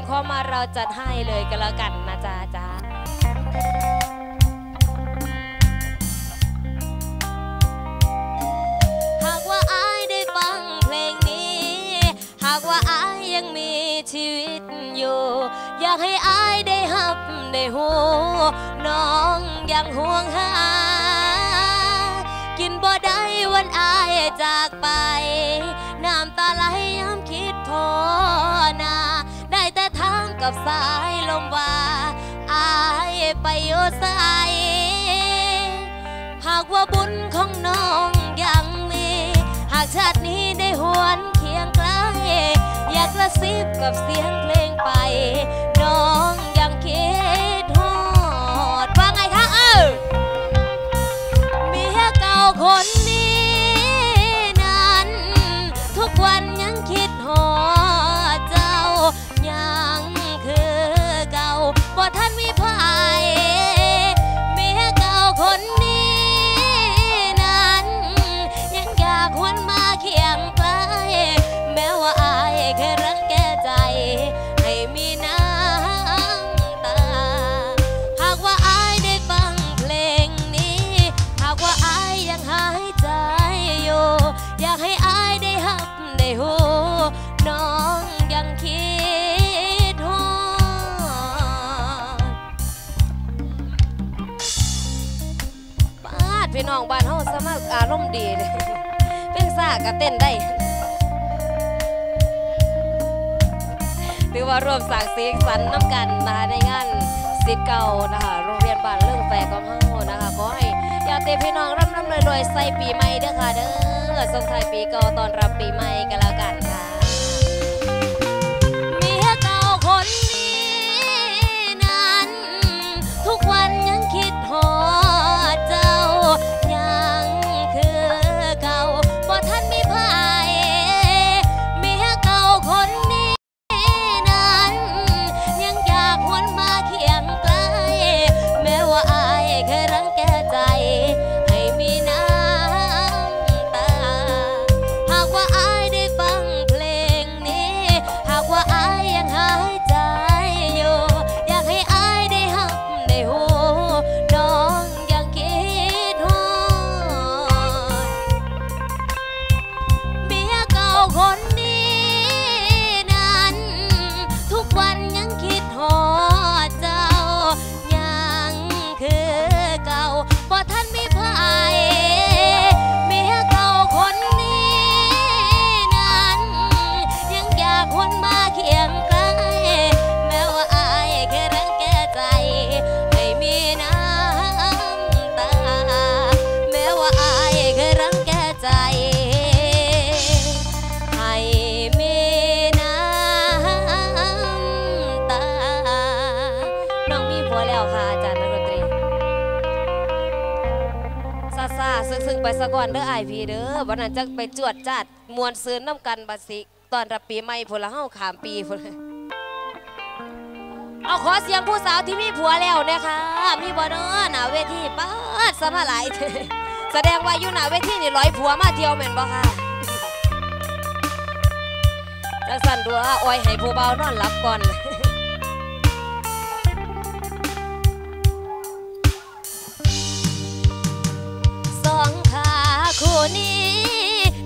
คุณขอมาเราจัดให้เลยก็แล้วกันนะจ๊ะจ๊ะหากว่าอายได้ฟังเพลงนี้ หากว่าอายยังมีชีวิตอยู่ อยากให้อายได้หับได้หู น้องยังห่วงหา กินบ่ได้วันอายจากไป น้ำตาไหล กับสายลมว่าอายไปอยู่ใสหากว่าบุญของน้องยังมี หากชาตินี้ได้หวนเคียงไกลอยากกระซิบกับเสียงเพลงไป น้องยังคิดฮอดว่าไงคะเออเมียเก่าคนนี้นั้น ทุกวันยัง อารมณ์ดีเลยเป็นซ่ากะเต้นได้ถือว่ารวมสร้างสีสันน้ำกันนะคะในงานสิทธิ์เก่านะคะโรงเรียนบ้านเรื่องแฝกของเฮานะคะขอให้อยากเตะพี่น้องร่ำร่ำรวยรวยใส่ปีใหม่เด้อค่ะเด้อส่งท้ายปีเก่าตอนรับปีใหม่กันแล้วกัน ไปสะก่อนเด้อไอพีเด้อวันนั้นจะไปจวดจัดมวนซื้อน้ำกันบัดสิตอนรับปีใหม่พลเฮาขามปีพุ่นเลเอาขอเสียงผู้สาวที่มีผัวแล้วเนี่ยค่ะมีบ่เนาะหนาเวทีป้าดสมาหลายแสดงว่าอยู่หน้าเวทีนี่ร้อยผัวมาเที่ยวแม่นบ่ค่ะจังสันดัวอ้อยให้ผู้เบานอนหลับก่อน นี้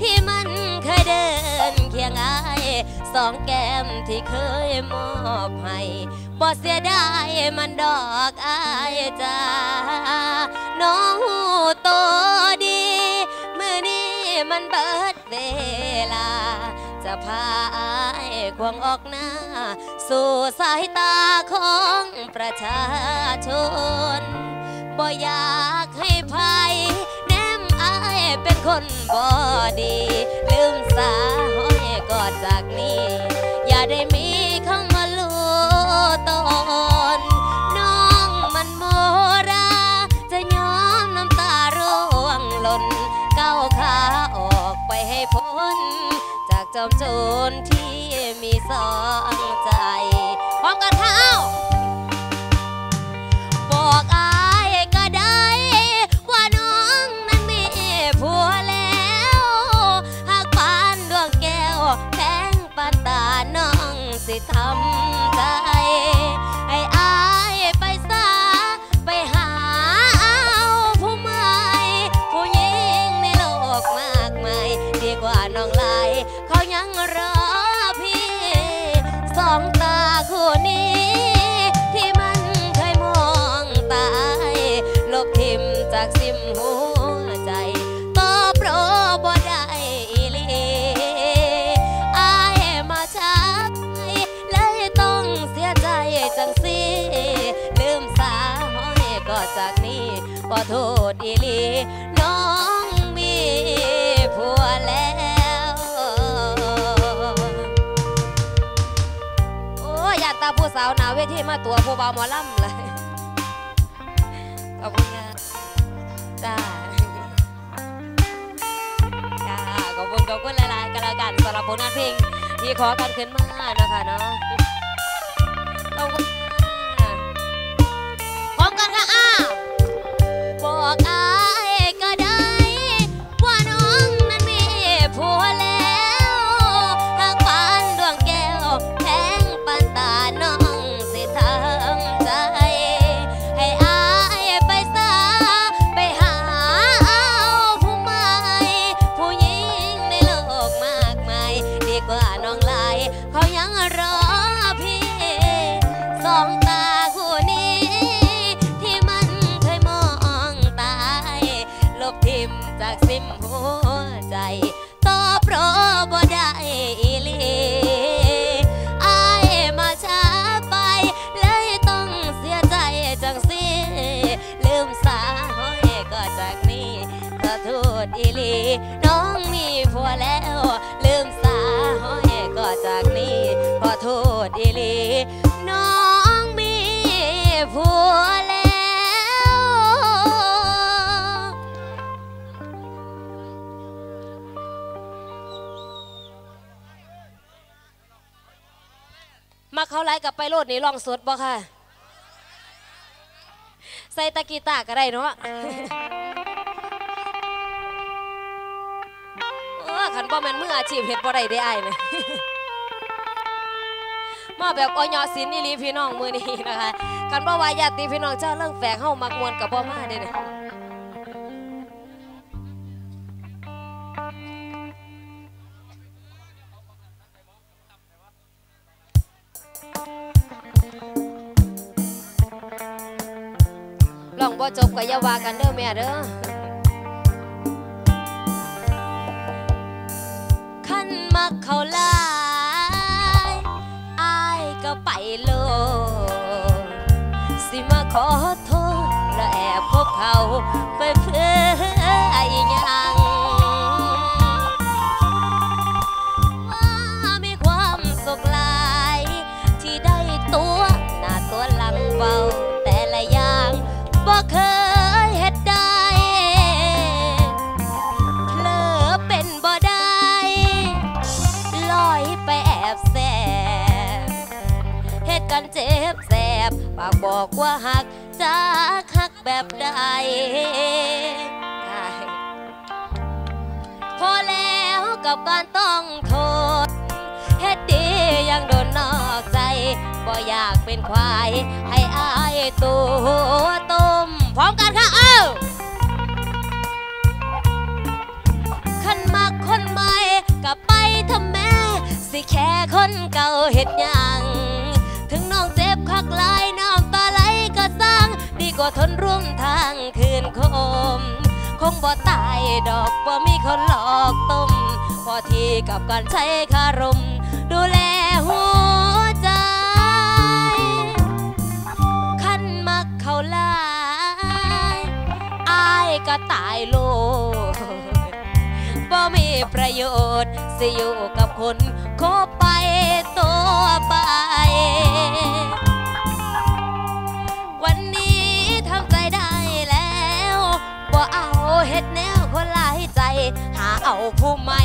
ที่มันเคยเดินเคียงอายสองแก้มที่เคยมอบให้บ่เสียดายมันดอกอายจ้าน้องหูโตดีมือนี้มันเบิดเวลา จะพาอายควงออกหน้า สู่สายตาของประชาชนบ่อยากให้ภัยแนมอาย เป็นคนบ่ดี ลืมสาห้อยกอดจากนี้ อย่าได้มีคำว่าลูตนน้องมันโมรา จะยอมน้ำตาร่วงหล่นก้าวขาออกไปให้พ้น จากจอมโจรที่มีสองใจ หา อโทษอีลีน้องมีผัวแล้ว โอ้ยากตาผู้สาวหนาเวทีมาตัวผู้บ่าหมอล่ำเลยขอบคุณค่ะจ้าค่ะขอบคุณขอบคุณหลายๆกันล้วกันสำหรับผลงานเพลงที่ขอกันขึ้นมานะคะเนาะขอบคุณ สองตาคู่นี้ ที่มันเคยมองตายลบทิมจากซิมหัวใจตอบโปรบ่ได้อีหลีอายมาช้าไป เลยต้องเสียใจจังสิลืมสาห้อยก็จากนี้ขอโทษอีลีน้องมีผัวแล้ว ลืมสาห้อยก็จากนี้ขอโทษอีลี มาไล่กับไปโลดนี่ลองสดบ่ค่ะ ใส่ตะกีตาก็ได้เนาะเออขันบ่แม่นมืออาชีพเฮ็ดบ่ได้ได้อายนะมาแบบอยอศิลนี่ลีพี่น้องมือนี้นะคะกันบ่ว่าญาติพี่น้องเจ้าเรื่องแฝงเฮามักมวนกับบ่มาเด้เนี่ย ก็อย่าว่ากันเด้อแม่เด้อขันมักเขาลายอายก็ไปโลสิมาขอโทษและแอบพบเขาไปเพื่อ บอกว่าหักจากหักแบบใดพอแล้วกับการต้องทษเฮ็ดดียังโดนนอกใจบ่อยากเป็นควาย ให้อายตัวต้มพร้อมกันค่ะ เอ้าขันมักคนใหม่กับไปทำแม่ สิแค่คนเก่าเห็ดยัง ดีกว่ทนร่วมทางคืนคม คงบ่ตายดอกบ่มีคนหลอกต้ม พอทีกับการใช้คารม ดูแลหัวใจ ขั้นมักเขาลายอายก็ตายโลบ่มีประโยชน์ สิอยู่กับคนคบไปตัวไป เฮ็ดแนวคนหลายใจ หาเอาผู้ใหม่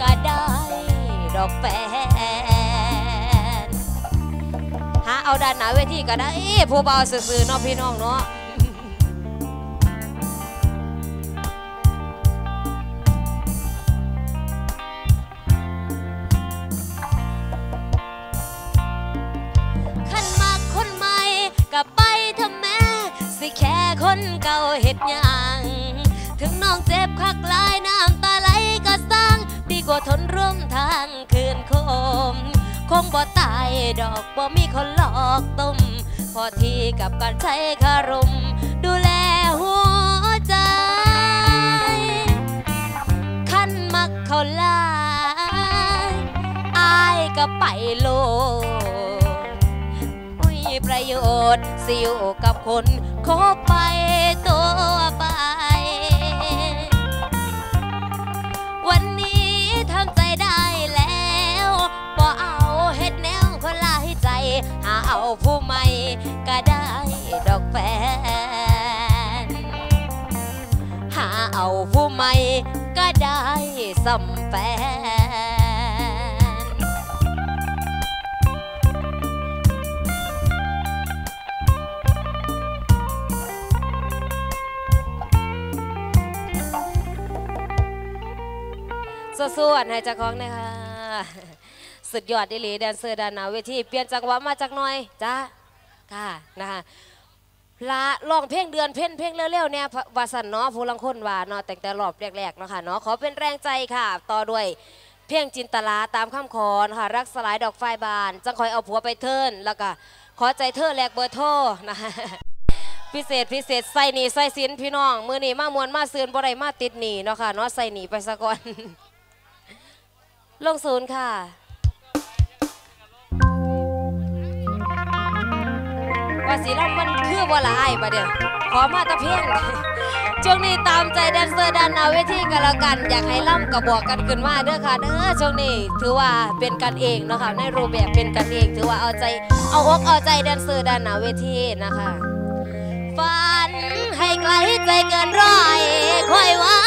ก็ได้ดอกแฟน หาเอาด้านหนาเวทีก็ได้ ผู้เบาสื่อๆเนอะพี่น้องเนาะก็ไปทำแม่สิแค่คนเก่าเห็ดยัง องเจ็บคักหลายน้ำตาไหลก็สร้าง ดีกว่าทนร่วมทางคืนคม คงบ่ตายดอกบ่มีคนหลอกต้ม พอที่กับการใช้คารม ดูแลหัวใจ ขั้นมักเขาหลายอายก็ไปโลประโยชน์สิอยู่กับคนคบไปตัวไป เอาผู้ใหม่ก็ได้ดอกแฟน หาเอาผู้ใหม่ก็ได้สัมแฟนสู้ๆให้เจ้าของนะคะ สุดยอดดิลีแดนเซอร์ด้านหนาเวทีเปลี่ยนจังหวะมาจากหน่อยจ้าค่ะนะคะละลองเพลงเดือนเพ่นเพลงเร็วๆเนี่ยวาสันเนาะผู้ลังคนว่าเนาะแต่งแต่รอบแรกๆเนาะค่ะเนาะขอเป็นแรงใจค่ะ ต่อด้วยเพลงจินตลาตามคำขอนะคะรักสลายดอกไฟบาน จังคอยเอาผัวไปเทิร์นแล้วก็ขอใจเธอแลกเบอร์โทรนะคะพิเศษพิเศษใส่หนีใส่สินพี่น้องมือหนีมามวนมาซืนบ่ได้มาติดหนีเนาะค่ะเนาะใส่หนีไปซะก่อนลงศูนย์ค่ะ ว่าสีลำมันคือว่าละไอ้ายประเดี๋ยวขอมาตะเพียงช่วงนี้ตามใจแดนเซอร์ด้านนาเวทีกันแล้วกัน อยากให้ล่ำกับบอกกันขึ้นมาเด้อค่ะเด้อช่วงนี้ถือว่าเป็นกันเองเนาะคะในรูปแบบเป็นกันเองถือว่าเอาใจเอาอกเอาใจแดนเซอร์ด้านนาเวทีนะคะฝันให้ไกลใจเกินร้อยคอยวัน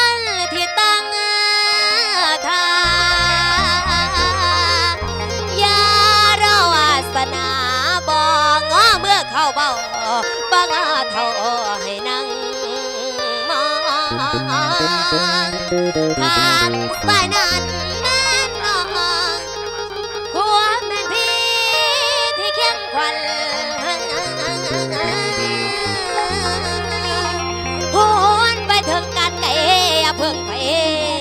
เพิ่งไปสิ